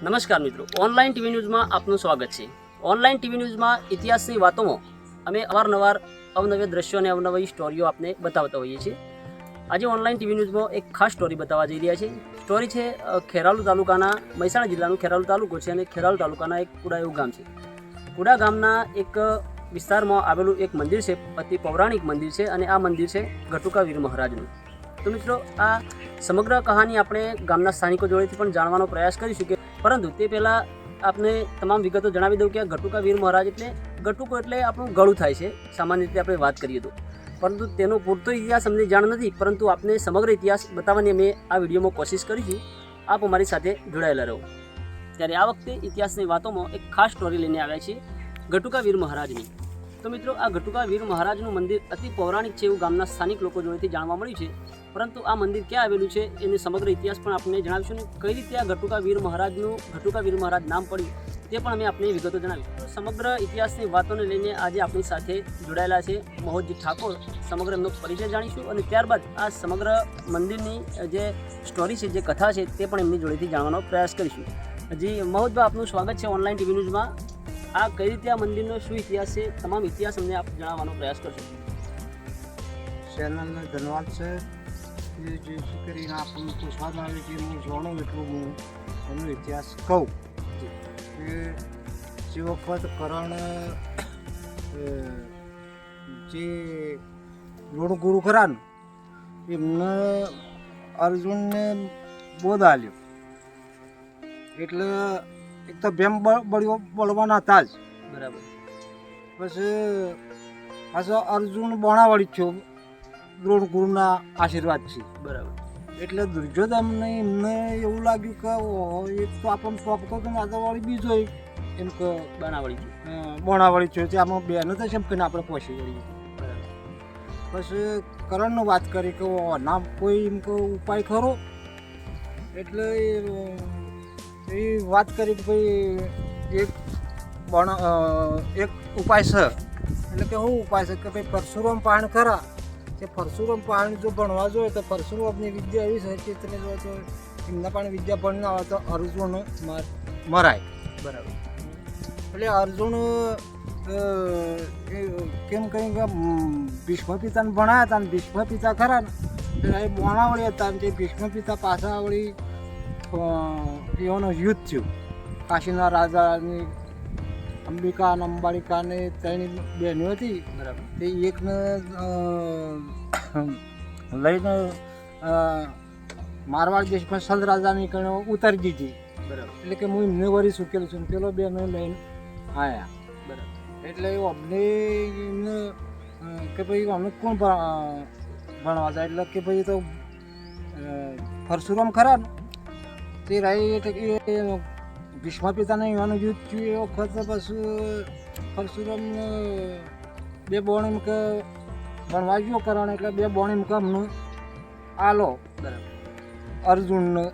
નમસ્કાર મિત્રો, online TV ન્યૂઝમાં આપનું સ્વાગત છે. ઓનલાઈન ટીવી ન્યૂઝમાં ઇતિહાસની વાતોમાં અમે અવારનવાર અવનવે દ્રશ્યો અને અવનવી સ્ટોરીઓ આપને બતાવતા હોઈએ છીએ. આજે ઓનલાઈન ટીવી ન્યૂઝમાં એક ખાસ સ્ટોરી બતાવવા જઈ રહ્યા છે સ્ટોરી છે ખેરાલુ તાલુકાના, મહેસાણા જિલ્લાનું ખેરાલુ તાલુકો છે અને ખેરાલુ તાલુકાના એક કુડા એવું ગામ છે. કુડા ગામના એક વિસ્તારમાં આવેલું એક મંદિર છે, અતિ પૌરાણિક મંદિર છે અને આ મંદિર છે ઘટુકા વીર મહારાજનું. તો મિત્રો, આ સમગ્ર કહાની આપણે ગામના સ્થાનિકો જોડેથી પણ જાણવાનો પ્રયાસ કરીશું કે પરંતુ તે પહેલાં આપને તમામ વિગતો જણાવી દઉં કે ગટુકા વીર મહારાજ એટલે ગટુકો એટલે આપણું ગળું થાય છે, સામાન્ય રીતે આપણે વાત કરીએ તો. પરંતુ તેનો પૂરતો ઇતિહાસ અમને જાણ નથી, પરંતુ આપને સમગ્ર ઇતિહાસ બતાવવાની અમે આ વિડીયોમાં કોશિશ કરીશું. આપ અમારી સાથે જોડાયેલા રહો. ત્યારે આ વખતે ઇતિહાસની વાતોમાં એક ખાસ સ્ટોરી લઈને આવ્યા છીએ ગટુકા વીર મહારાજની. તો મિત્રો, આ ઘટુકા વીર મહારાજનું મંદિર અતિ પૌરાણિક છે એવું ગામના સ્થાનિક લોકો જોડેથી જાણવા મળ્યું છે. પરંતુ આ મંદિર ક્યાં આવેલું છે એને સમગ્ર ઇતિહાસ પણ આપણે જણાવીશું ને કઈ રીતે આ ઘટુકા વીર મહારાજનું, ઘટુકા વીર મહારાજ નામ પડ્યું તે પણ અમે આપને વિગતો જણાવી સમગ્ર ઇતિહાસની વાતોને લઈને આજે આપણી સાથે જોડાયેલા છે મહોજી ઠાકોર. સમગ્ર એમનો પરિચય જાણીશું અને ત્યારબાદ આ સમગ્ર મંદિરની જે સ્ટોરી છે, જે કથા છે તે પણ એમની જોડેથી જાણવાનો પ્રયાસ કરીશું. જી મહોજભાઈ આપનું સ્વાગત છે ઓનલાઈન ટીવી ન્યૂઝમાં. આ કઈ રીતે આ મંદિરનો શું ઇતિહાસ છે? તમામ ઇતિહાસ અમને આપ જણાવવાનો પ્રયાસ કરશો. ચેનલનો ધન્યવાદ છે. એ જે કરીને આપણને પૂછવા આવે કે હું જાણું એટલું હું એનો ઇતિહાસ કહું. કે જે વખત કરણ જે જે ગુરુ ખરા એમને અર્જુનને બોધ આલ્યો. એટલે એક તો ભેમ બળ્યો બળવાના હતા જ. બરાબર. પછી પાછો અર્જુન બોણાવાળી છો દ્રોણ ગુરુના આશીર્વાદ છે બરાબર. એટલે દુર્યોધનને એમને એવું લાગ્યું કે એક તો આપણને ટોપ તો માતાવાળી બીજો એક એમ કે બનાવડી છું બોણાવાળી છો છે આમાં બેન તો એમ કહીને આપણે પહોંચી જઈએ બરાબર. પછી કરણનો વાત કરી કે ના કોઈ એમ કે ઉપાય ખરો? એટલે એ- વાત કરી કે ભાઈ એક બણ એક ઉપાય છે. એટલે કે શું ઉપાય છે કે ભાઈ પરશુરામ પાણ ખરા તે પરશુરામ પાણ જો ભણવા જોઈએ તો પરશુરામની વિદ્યા એવી છે કે તમે જો તો એમના પણ વિદ્યા ભણી ના આવે તો અર્જુન મરાય. બરાબર. એટલે અર્જુન એ કેમ કહી કે ભીષ્મ પિતાને ભણાયા હતા ભીષ્મ પિતા ખરા ને. એટલે એ બોણાવળી હતા તે ભીષ્મ પિતા પાછા વળી એઓનું યુદ્ધ થયું. કાશીના રાજાની અંબિકા અને અંબાલિકા ને ત્રણ બહેનો હતી બરાબર. એ એકને લઈને મારવાડ મારવાડ દેશમાં સલ રાજાની કણે ઉતારી દીધી. બરાબર. એટલે કે હું એમને વરી સુકેલો છું પેલો બેનો લઈને આવ્યા બરાબર. એટલે અમને એમને કે ભાઈ અમને કોણ જાય? એટલે કે ભાઈ તો પરશુરામ ખરા ને? તે રાઈ એટલે કે ભીષ્મ પિતાને યુવાનું યુદ્ધ થયું એ વખત પછી પરશુરામ બે બોણી એમ કે ભણવા ગયો કરણ એટલે બે બોણ મૂકે કે આલો. બરાબર. અર્જુનને અ,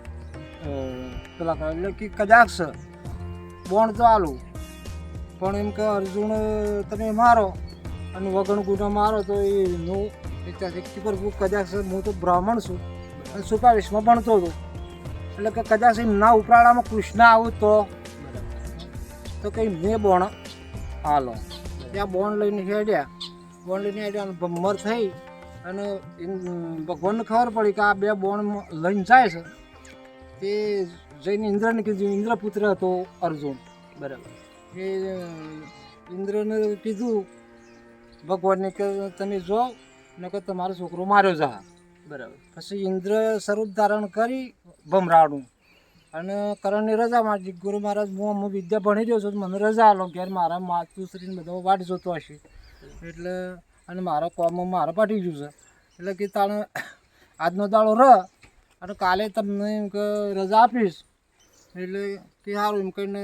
પેલા કરે એટલે કે કદાચ બોણ તો આલું. પણ એમ કે અર્જુન તમે મારો. અને વગણ ગુનો મારો તો એનું એક પર હું કદાચ હું તો બ્રાહ્મણ છું. અને સુપાવેશમાં ભણતો હતો. એટલે કે કદાચ એમ ના ઉપરાળામાં કૃષ્ણ આવું તો તો કંઈ મેં બોણ હાલો. ત્યાં બોણ લઈને હેડ્યા. બોણ લઈને હેડ્યા ભમર થઈ. અને ભગવાનને ખબર પડી કે આ બે બોણ લઈને જાય છે. તે જઈને ઇન્દ્રને કીધું ઇન્દ્રપુત્ર હતો અર્જુન. બરાબર. એ ઇન્દ્રને કીધું ભગવાનને કે તમે જો નકર તમારો છોકરો માર્યો જા. બરાબર. પછી ઇન્દ્ર સ્વરૂપ ધારણ કરી ભમરાડું અને કરણની રજા માંગી. ગુરુ મહારાજ હું હું વિદ્યા ભણી રહ્યો છું તો મને રજા આલો ઘેર મારા માતુશ્રીને બધો વાટ જોતો હશે. એટલે અને મારા કોમમાં મારે પાટી ગયું છે. એટલે કે તાણે આજનો દાડો રહ અને કાલે તમને એમ કે રજા આપીશ. એટલે કે સારું એમ કહીને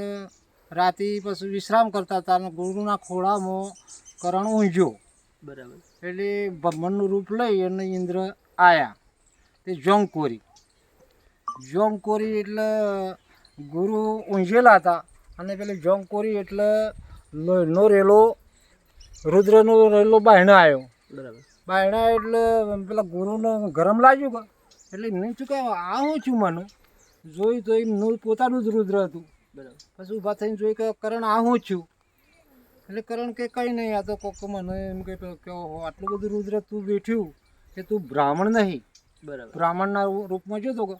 રાતે પછી વિશ્રામ કરતા હતા અને ગુરુના ખોળામાં કરણ ઊંઝ્યો બરાબર. એટલે બ્રહ્મણનું રૂપ લઈ અને ઇન્દ્ર આયા. તે જોંગકોરી કોરી જોંગ કોરી એટલે ગુરુ ઊંઝેલા હતા. અને પેલી જોંગ કોરી એટલે લોહીનો રેલો રુદ્રનો રેલો બાયણા આવ્યો બરાબર. બાયણા એટલે પેલા ગુરુને ગરમ લાગ્યું કે એટલે એમને શું કે આ હું છું મને? જોઈ તો એમનું પોતાનું જ રુદ્ર હતું. બરાબર. પછી ઊભા થઈને જોઈ કે કરણ આ હું છું. એટલે કરણ કે કંઈ નહીં આ તો કોક મને એમ કે પેલો કે આટલું બધું રુદ્ર તું બેઠ્યું કે તું બ્રાહ્મણ નહીં. બરાબર. બ્રાહ્મણના રૂપમાં જોતો કે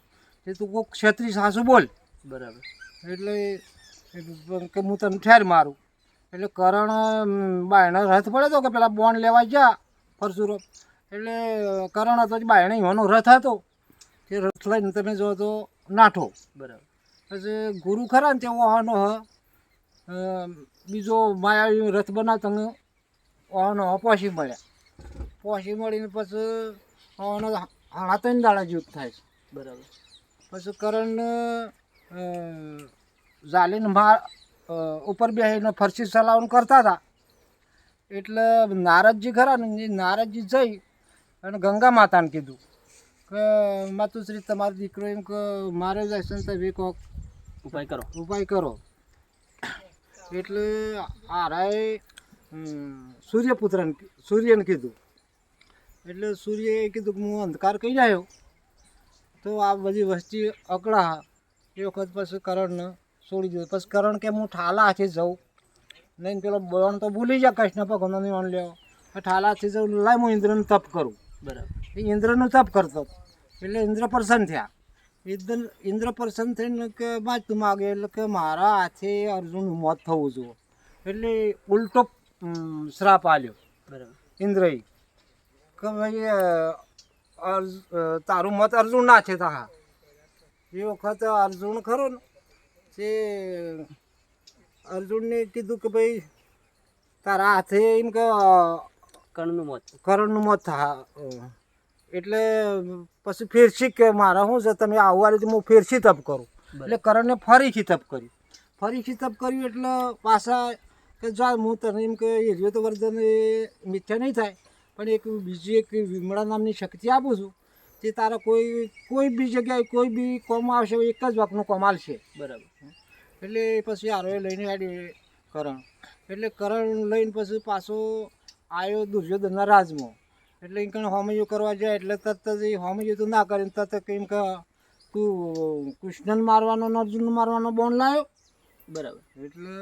કે તું કોઈ ક્ષત્રિય સાસુ બોલ. બરાબર. એટલે કે હું તને ઠેર મારું. એટલે કરણ બાયણે રથ પડે તો કે પેલા બોન લેવા જા પરશુરામ. એટલે કરણ હતો જ બાયણે એનો રથ હતો. તે રથ લઈને તમે જો તો નાઠો. બરાબર. પછી ગુરુ ખરા ને તે વાહનો હ. બીજો માયાવી રથ બનાવતા ને વાહનો હ પોસી મળ્યા પોસી મળીને પછી હાડા ત્રણ દાડા જૂથ થાય છે. બરાબર. પછી કરણ જાલીને ઝાલીને માર ઉપર બેસીને ફરસી ચલાવવાનું કરતા હતા. એટલે નારદજી ખરા ને નારદજી જઈ અને ગંગા માતાને કીધું કે માતુશ્રી તમારો દીકરો એમ કે મારે જાય તમે કોક ઉપાય કરો. ઉપાય કરો. એટલે આરાય સૂર્યપુત્રને સૂર્યને કીધું. એટલે સૂર્યએ કીધું કે હું અંધકાર કહી જાય તો આ બધી વસ્તી અકળા એ વખત પછી કરણને છોડી દીધો. પછી કરણ કે હું ઠાલા હાથે જાઉં. નહીં પેલો બોણ તો ભૂલી જાય કૃષ્ણ ભગવાનનો ઓન લેવો. ઠાલા હાથે જાઉં લાય હું ઇન્દ્રનું તપ કરું. બરાબર. એ ઇન્દ્રનું તપ કરતો. એટલે ઇન્દ્ર પ્રસન્ન થયા. ઇન્દ્ર ઇન્દ્ર પ્રસન્ન થઈને કે વાંચતું માગે એટલે કે મારા હાથે અર્જુનનું મોત થવું જોઈએ. એટલે ઉલટો શ્રાપ આલ્યો. બરાબર. ઇન્દ્રએ. કે ભાઈ તારું મત અર્જુન ના છે તા એ વખત અર્જુન ખરો ને તે અર્જુનને કીધું કે ભાઈ તારા હાથે એમ કે કરણનું મોત. કરણનું મત થા. એટલે પછી ફેરસી કે મારા શું છે તમે આવવા રીતે હું ફેરસી તપ કરું. એટલે કરણને ફરીથી તપ કર્યું. ફરીથી તપ કર્યું એટલે પાછા કે જો હું તને એમ કે હિરિયો તો વર્ધન એ મિથ્યા નહીં થાય પણ એક બીજી એક વિમળા નામની શક્તિ આપું છું તે તારા કોઈ કોઈ બી જગ્યાએ કોઈ બી કોમ આવશે એક જ વાકનું કોમ આવશે બરાબર. એટલે પછી આરોએ લઈને આડી કરણ. એટલે કરણ લઈને પછી પાછો આવ્યો દુર્યોધનના રાજમાં. એટલે એમ કણ હોમૈયું કરવા જાય એટલે તરત જ એ હોમૈયું તો ના કરીને તરત કેમ કે તું કૃષ્ણને મારવાનો અર્જુનને મારવાનો બોન લાવ્યો બરાબર. એટલે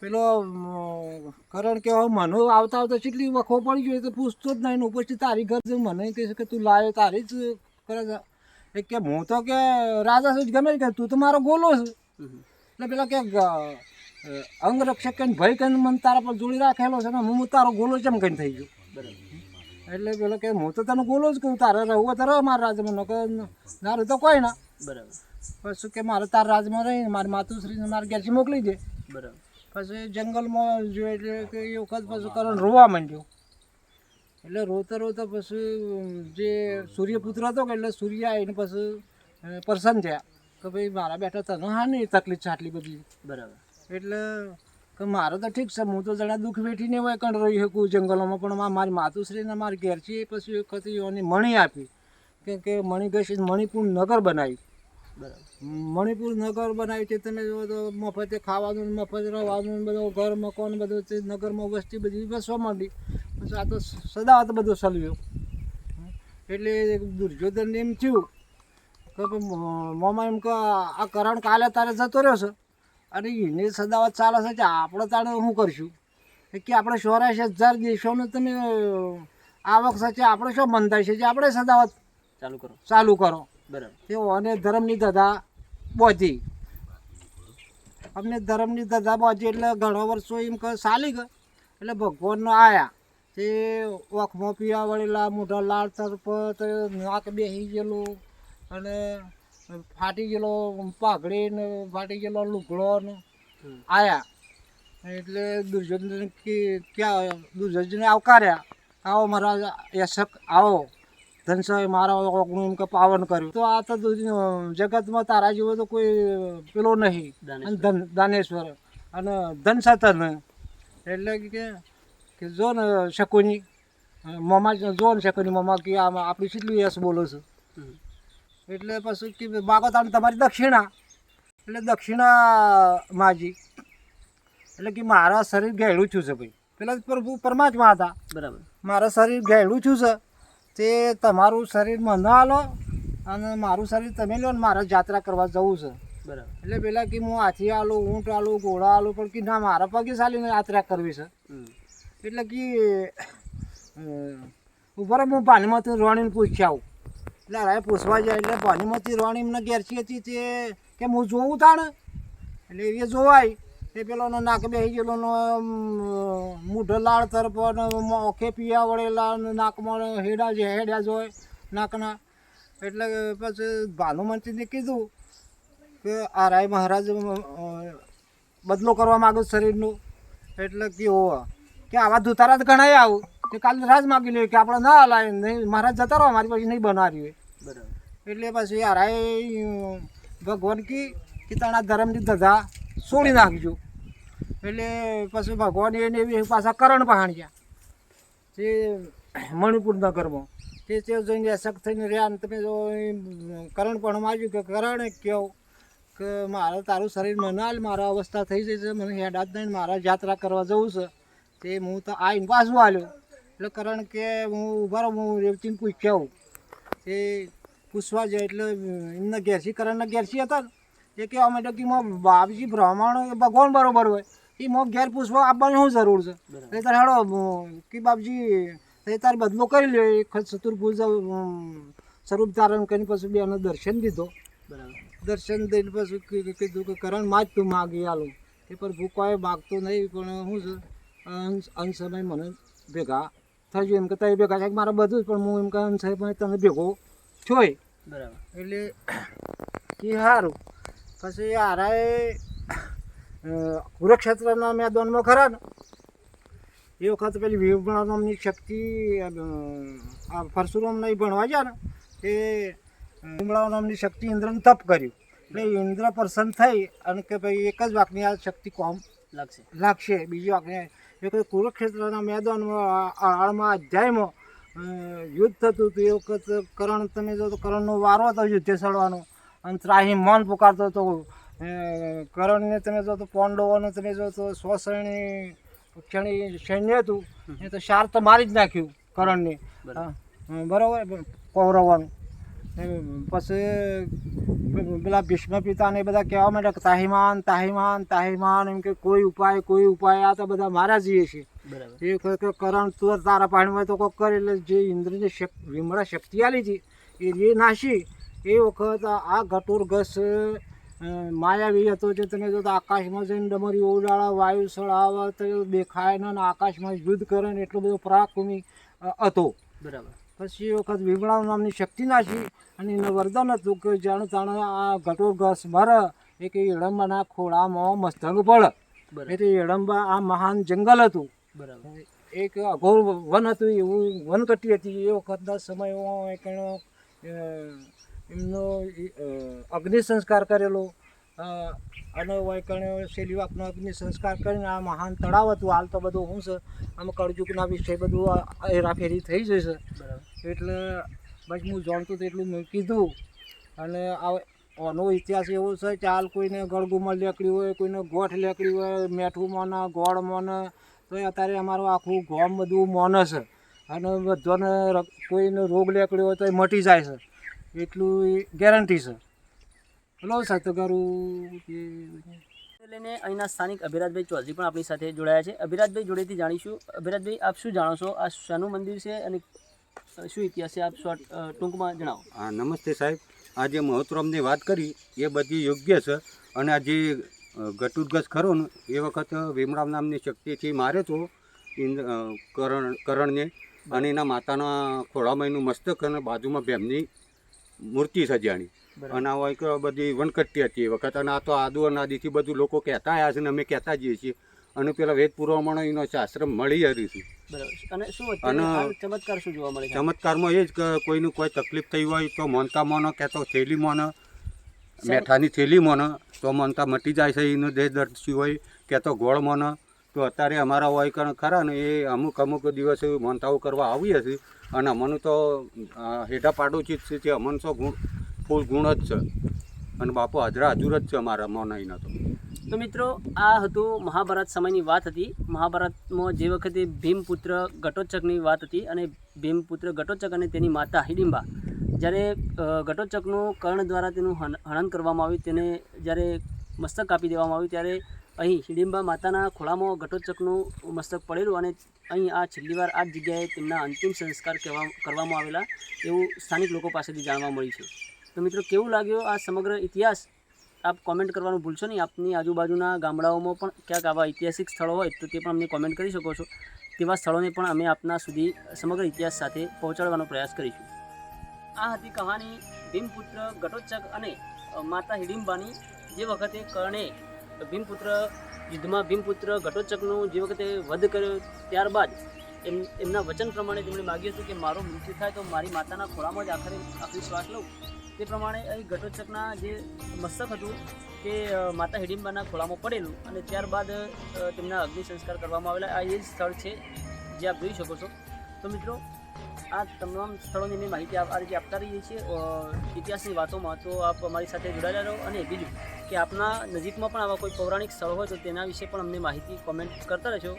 પેલો કરણ કે મનો આવતા આવતા કેટલી વખો પડી ગયો તો પૂછતો જ નહીં ઉપરથી તારી ઘર જઈને મને કહે છે કે તું લાવ્યો તારી જ કરે છે. એ કે હું તો કે રાજા છું જ ગમે કે તું તો મારો ગોલો છે. એટલે પેલા કે અંગરક્ષક કહીને ભય કહીને મને તારા પર જોડી રાખેલો છે ને હું તારો ગોલો ચમ કહીને થઈ ગયો? બરાબર એટલે પેલો કે હું તો તને ગોલો જ કહું તારે રહું હોય તો રહ મારા રાજમાં કે તારું તો કોઈ ના. બરાબર. પછી કે મારે તારા રાજમાં રહીને મારી માતુશ્રીને મારે ઘેરથી મોકલી દે. બરાબર. પછી જંગલમાં જોયું એટલે કે એ વખત પછી કરણ રોવા માંડ્યો. એટલે રોતા રોતા પછી જે સૂર્યપુત્ર હતો કે એટલે સૂર્ય આવીને પછી પ્રસન્ન થયા. કે ભાઈ મારા બેઠા તને હા નહીં તકલીફ છે આટલી બધી? બરાબર. એટલે કે મારે તો ઠીક છે હું તો જણા દુઃખ વેઠીને હોય કણ રહી શકું જંગલોમાં પણ મારી માતુશ્રીને મારી ઘેરથી પછી એક વખત એની મણી આપી. કે કે મણી ઘસી મણિપુર નગર બરાબર મણિપુર નગર બનાવ્યું છે તમે જો તો મફતે ખાવાનું મફત રહેવાનું બધું ઘર મકાન બધું તે નગરમાં વસ્તી બધી વસવા માંડી. પછી આ તો સદાવત બધું સલવ્યું એટલે દુર્યોધન એમ થયું કે મોમાં એમ કે આ કરણ કાલે તારે જતો રહ્યો છે. અને એને સદાવત ચાલે છે કે આપણે તારે શું કરશું? કે આપણે ચોરાશી હજાર દેશોનું તમે આવક છે આપણે શું બંધાય છે? જે આપણે સદાવત ચાલુ કરો. ચાલુ કરો. બરાબર. તેઓ અને ધર્મની ધજા બોધી. અમને ધર્મની ધજા બોજી એટલે ઘણો વર્ષો એમ કે ચાલી ગયો એટલે ભગવાનનો આયા. તે ઓખમાં પીવા વળેલા મોઢા લાળ તરફ નાક બેસી ગયેલું અને ફાટી ગયેલો પાઘડી ને ફાટી ગયેલો લુગડો ને આયા. એટલે દુર્યોધન કે ક્યાં દુર્યોધને આવકાર્યા. આવો મારા યશક આવો. ધનસાઈ મારા કોકનું એમ કે પાવન કર્યું. તો આ તો જગતમાં તારા જેવો તો કોઈ પેલો નહીં. અને દાનેશ્વર. અને ધન સતન એટલે કે કે જો ને શકુની મમા જો ને શકુની મમા કે આમાં આપણી કેટલી યશ બોલો છો. એટલે પછી કે માગો તાણ તમારી દક્ષિણા. એટલે દક્ષિણા માજી. એટલે કે મારા શરીર ઘેડું છું છે ભાઈ. પેલા પ્રભુ પરમાત્મા હતા. બરાબર. મારા શરીર ઘેડું છું છે. તે તમારું શરીર મને હાલો અને મારું શરીર તમે લો ને મારે જાત્રા કરવા જવું છે. બરાબર. એટલે પેલા કે હું હાથી આલું ઊંટ આલું ઘોડા આલું પણ કે ના મારા પગે ચાલીને યાત્રા કરવી છે. એટલે કે ઉપર હું પાણીમાંથી રોણીને પૂછી આવું. એટલે રાય પૂછવા જાય એટલે પાણીમાંથી રોણી એમને ઘેરથી હતી તે કે હું જોઉં તાણે? એટલે એ જોવાય. તે પેલોનો નાક બેસી ગયેલોનો મૂઢ લાળ તરફ ઓખે પીયા વળેલા નાકમાં હેડા જે હેડ્યા જ હોય નાકના. એટલે પછી ભાનુમંતીને કીધું કે આ રાય મહારાજ બદલો કરવા માગો શરીરનું. એટલે કે હોવા કે આવા ધુતારા જ ઘણા આવું. કે કાલે રાજ માગી લે કે આપણે ના હલાય નહીં મહારાજ જતા રહો મારી પછી નહીં બનાવ્યું હોય બરાબર. એટલે પછી હારાય ભગવાન કી કે તાણા ધર્મની ધજા છોડી નાખજો. એટલે પછી ભગવાન એને એવી પાછા કરણ પહાણ્યા તે મણિપુર નગરમાં. તે તે જઈને અશક્ત થઈને રહ્યા અને તમે જો કરણ પણ માગ્યું કે કરણ કહો કે મારે તારું શરીર મનાલ, મારા અવસ્થા થઈ જઈ છે, મને હેડા જ નહીં, મારા યાત્રા કરવા જવું છે. તે હું તો આવીને પાછું આવ્યો એટલે કરણ કે હું ઊભા રહું, હું રેવતીને પૂછ્યા તે પૂછવા જાય એટલે એમના ઘેરસી કરણના ઘેરસી હતા ને. એ કહેવા માટે કે બાપજી બ્રાહ્મણ ભગવાન બરાબર હોય. એ મો ઘેર પૂછવા આપવાની શું જરૂર છે? એ તાર હેડો કે બાપજી એ તાર બદલો કરી લ્યો એક ચતુર્ભુજ સ્વરૂપ ધારણ કરીને પછી બેનો દર્શન દીધો. બરાબર. દર્શન દઈને પછી કીધું કે કરણમાં જ તું માગી આલું. એ પર ભૂકાય માગતો નહીં પણ શું છે? અંશ સમય મને ભેગા થઈ ગયું એમ કે તમે ભેગા છે મારે બધું જ પણ હું એમ કે અંશ સમય તને ભેગો છોય બરાબર. એટલે કે સારું પછી હારાએ કુરુક્ષેત્રના મેદાનમાં ખરા ને? એ વખત પેલી વિભણા નામની શક્તિ આ પરશુરામ નહીં ભણવા ગયા ને એ વિમળા નામની શક્તિ ઇન્દ્રને તપ કર્યું. એટલે ઇન્દ્ર પ્રસન્ન થઈ અને કે ભાઈ એક જ વાકની આ શક્તિ કોમ લાગશે. લાગશે. બીજી વાકને એ કોઈ કુરુક્ષેત્રના મેદાનમાં આળમાં અધ્યાયમાં યુદ્ધ થતું હતું. એ વખત કરણ તમે જો કરણનો વારો હતો યુદ્ધે સડવાનો અને ત્રાહી મન પુકારતો હતો. કરણને તમે જો તો પોંડવોને તમે જો તો સો શ્રેણી ક્ષણી સૈન્ય હતું. એ તો શાર તો મારી જ નાખ્યું કરણને. બરાબર. કૌરવોનું પછી પેલા ભીષ્મ પિતાને બધા કહેવા માંડ્યા કે તાહીમાન તાહીમાન તાહીમાન એમ કે કોઈ ઉપાય કોઈ ઉપાય આ તો બધા મારા જઈએ છે. એ કે કરણ તું તારા પાણીમાં તો કોક કરે એટલે જે ઇન્દ્રની વિમળા શક્તિ આલી હતી એ નાશી એ વખત આ ઘટુર ઘસ માયાવી હતો જે તમે જો આકાશમાં જઈને ડમરી ઓડાળા વાયુ સળાવે તો દેખાય ને આકાશમાં યુદ્ધ કરે ને એટલો બધો પરાક્રમી હતો. બરાબર. પછી એ વખત વિમળા નામની શક્તિ નાશી અને એનું વરદાન હતું કે જાણે તાણે આ ઘટો ઘસ મરે એ કે હિડમ્બાના ખોળામાં મસ્તંગ પડે. બરાબર. એટલે એડંબા આ મહાન જંગલ હતું. બરાબર. એક અઘોર વન હતું એવું વનકટી હતી. એ વખતના સમયમાં એક એમનો અગ્નિ સંસ્કાર કરેલો. અને વૈકણે આપનો અગ્નિ સંસ્કાર કરીને આ મહાન તળાવ હતું. હાલ તો બધું શું છે? આમ કળજુકના વિષય બધું હેરાફેરી થઈ જશે એટલે બસ હું જાણતું હતું એટલું મેં કીધું. અને આ આનો ઇતિહાસ એવો છે કે હાલ કોઈને ગળગુમળ લેકડી હોય કોઈને ગોઠ લેકડી હોય મેઠું મોને ગોળ મોને તો અત્યારે અમારું આખું ગોમ બધું મોને છે. અને બધાને કોઈને રોગ લેકડી હોય તો એ મટી જાય છે. એટલું ગેરંટી છે. હલો સાથે કે લઈને અહીંના સ્થાનિક અભિરાજભાઈ ચૌધરી પણ આપણી સાથે જોડાયા છે. અભિરાજભાઈ જોડેથી જાણીશું. અભિરાજભાઈ આપ શું જાણો છો? આ શાનું મંદિર છે અને શું ઇતિહાસ છે? આપ શોર્ટ ટૂંકમાં જણાવો. હા નમસ્તે સાહેબ. આ જે મહોત્સવની વાત કરી એ બધી યોગ્ય છે. અને આ જે અ, ગટુરગસ ખરો ને એ વખત વિમળામ નામની શક્તિથી મારે તો ઇન્દ્ર કરણ કરણને. અને એના માતાના ખોળામાં એનું મસ્તક અને બાજુમાં ભેમની મૂર્તિ સજાણી અને આ બધી વનકટ્ટી હતી એ વખત. અને આ તો આદુ અનાદિથી બધું લોકો કહેતા આવ્યા છે ને અમે કહેતા જઈએ છીએ. અને પેલા વેદ પુરાણમાં એનો આશ્રમ મળી રહ્યું છે. અને ચમત્કાર શું જોવા મળે ચમત્કારમાં એ જ કે કોઈનું કોઈ તકલીફ થઈ હોય તો મોનતા મોનો કે તો થેલી મોનો મેઠાની થેલી મોનો તો મોનતા મટી જાય છે એનો દેહ દર્દ હોય કે તો ગોળ મોનો. તો અત્યારે અમારા હોય કારણ ખરા ને એ અમુક અમુક દિવસે મોનતાઓ કરવા આવીએ છીએ. અને અમનું તો હેઠા પાડું જ છે તે અમન સો ગુણ ફૂલ ગુણ જ છે. અને બાપુ હાજરા હજુર જ છે અમારા મોનાઈના તો. તો મિત્રો આ હતું મહાભારત સમયની વાત હતી. મહાભારતમાં જે વખતે ભીમપુત્ર ઘટોચકની વાત હતી અને ભીમપુત્ર ઘટોચક અને તેની માતા હિડિંબા જ્યારે અ, કર્ણ દ્વારા તેનું હન- હનન કરવામાં આવ્યું તેને જ્યારે મસ્તક કાપી દેવામાં આવ્યું ત્યારે અહીં હિડિંબા માતાના ખોળામાં ઘટોત્કચનું મસ્તક પડેલું અને અહીં આ છેલ્લી વાર આ જગ્યાએ તેમના અંતિમ સંસ્કાર કહેવા, કરવામાં આવેલા એવું સ્થાનિક લોકો પાસેથી જાણવા મળ્યું છે. તો મિત્રો, કેવું લાગ્યો આ સમગ્ર ઇતિહાસ? આપ કોમેન્ટ કરવાનું ભૂલશો નહીં. આપની આજુબાજુના ગામડાઓમાં પણ ક્યાંક આવા ઐતિહાસિક સ્થળો હોય તો તે પણ અમને કોમેન્ટ કરી શકો છો. તેવા સ્થળોને પણ અમે આપના સુધી સમગ્ર ઇતિહાસ સાથે પહોંચાડવાનો પ્રયાસ કરીશું. આ હતી કહાની ભીમપુત્ર ઘટોત્કચ અને માતા હિડિંબાની. જે વખતે કર્ણે ભીમપુત્ર યુદ્ધમાં ભીમપુત્ર ઘટોત્કચનું જે વખતે વધ કર્યો ત્યારબાદ એમ એમના વચન પ્રમાણે તેમણે માગ્યું હતું કે મારો મૃત્યુ થાય તો મારી માતાના ખોળામાં જ આખરે આખરી શ્વાસ લઉં. તે પ્રમાણે અહીં ઘટોત્કચના જે મસ્તક હતું તે માતા હિડિંબાના ખોળામાં પડેલું અને ત્યારબાદ તેમના અગ્નિ સંસ્કાર કરવામાં આવેલા. આ એ જ સ્થળ છે જે આપ જોઈ શકો છો. તો મિત્રો આ તમામ સ્થળોની અમે માહિતી આ રીતે આપતા રહીએ છીએ. ઇતિહાસની વાતોમાં તો આપ અમારી સાથે જોડાયેલા રહો અને બીજું કે આપના નજીકમાં પણ આવા કોઈ પૌરાણિક સ્થળ હોય તો તેના વિશે પણ અમને માહિતી કોમેન્ટ કરતા રહેશો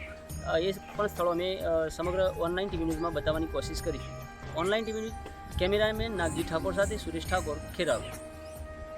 એ પણ સ્થળો અમે સમગ્ર ઓનલાઈન ટીવી ન્યૂઝમાં બતાવવાની કોશિશ કરીશું. Online TV news cameraman Nagji Thakor સાથે સુરેશ ઠાકોર, ખેરાલુ.